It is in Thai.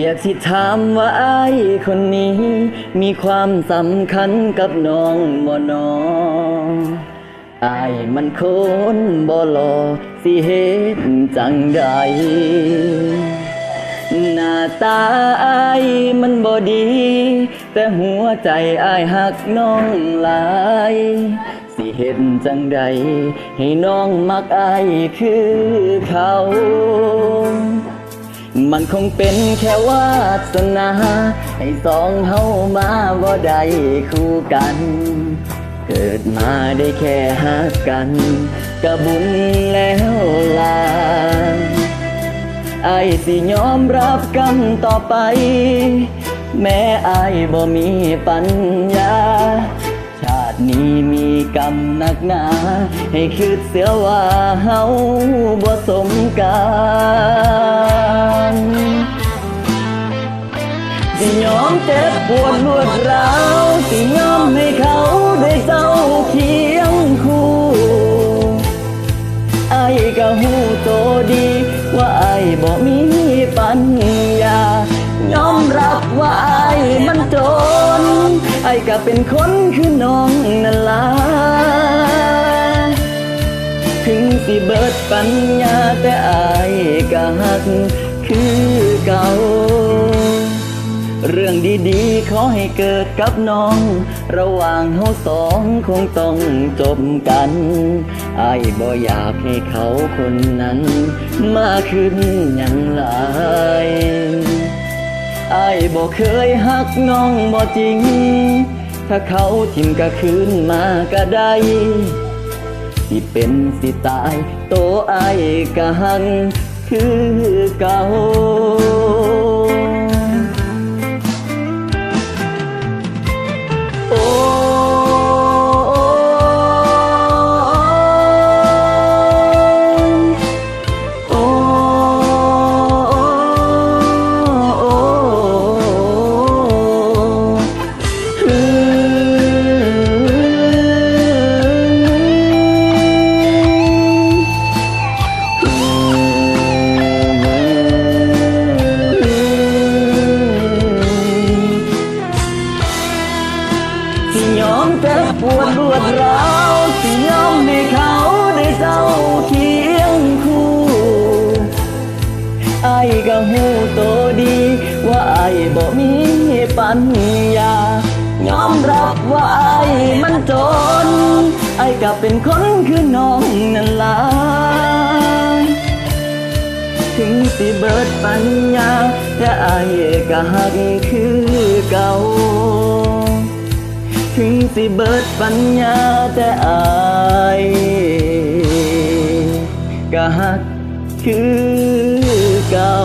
อยากสิถามว่าไอ้คนนี้ มีความสำคัญกับน้องบ่นออายมันคนบ่หลอสิเฮ็ดจังใดหน้าตาไอายมันบ่ดี แต่หัวใจไอายหักน้องหลายสิเห็นจังใด ให้น้องมักอายคือเขา มันคงเป็นแค่วาสนา ให้สองเฮามาบ่ได้คู่กัน เกิดมาได้แค่หักกันก็บุญแล้วล่ะไอ้สิยอมรับกันต่อไป แม้ไอ้ายบ่มีปัญญา ชาตินี้มีกรรมหนักหนา ให้คิดเสียว่าเฮาบ่สมกัน สิยอมเจ็บปวดรวดร้าวสิยอมให้เขาได้เจ้าเคียงคู่ไอ้ก็หูโตดี ว่าไอ้บ่มีปัญญายอมรับว่าไอ้มันจน ไอ้ก็เป็นคนคือน้องนั่นล่ะถึงสิเบิดปัญญาแต่ไอ้ก็หักคือเก่า เรื่องดีๆ ขอให้เกิดกับน้อง ระหว่างเฮาสองคงต้องจบกันไอ้บ่อยากให้เขาคนนั้น มาขึ้นอย่างหลายไอ้บ่เคยหักน้องบ่จริง ถ้าเขาทิมก็คืนมาก็ได้สิเป็นสิตาย โตไอ้ก็หังคือเก่า มเจ็บปวดรวดร้าวสิยอมให้เขาได้เจ้าเคียงคู่ไอ้ก็หูโตดี ว่าไอ้บ่มีปัญญายอมรับว่าไอ้มันจน ไอ้ก็เป็นคนคือน้องนั่นล่ะถึงสิเบิดปัญญาแต่ไอ้ก็หักคือเก่า สิเบิดปัญญาแต่อายก็หักคือเก่า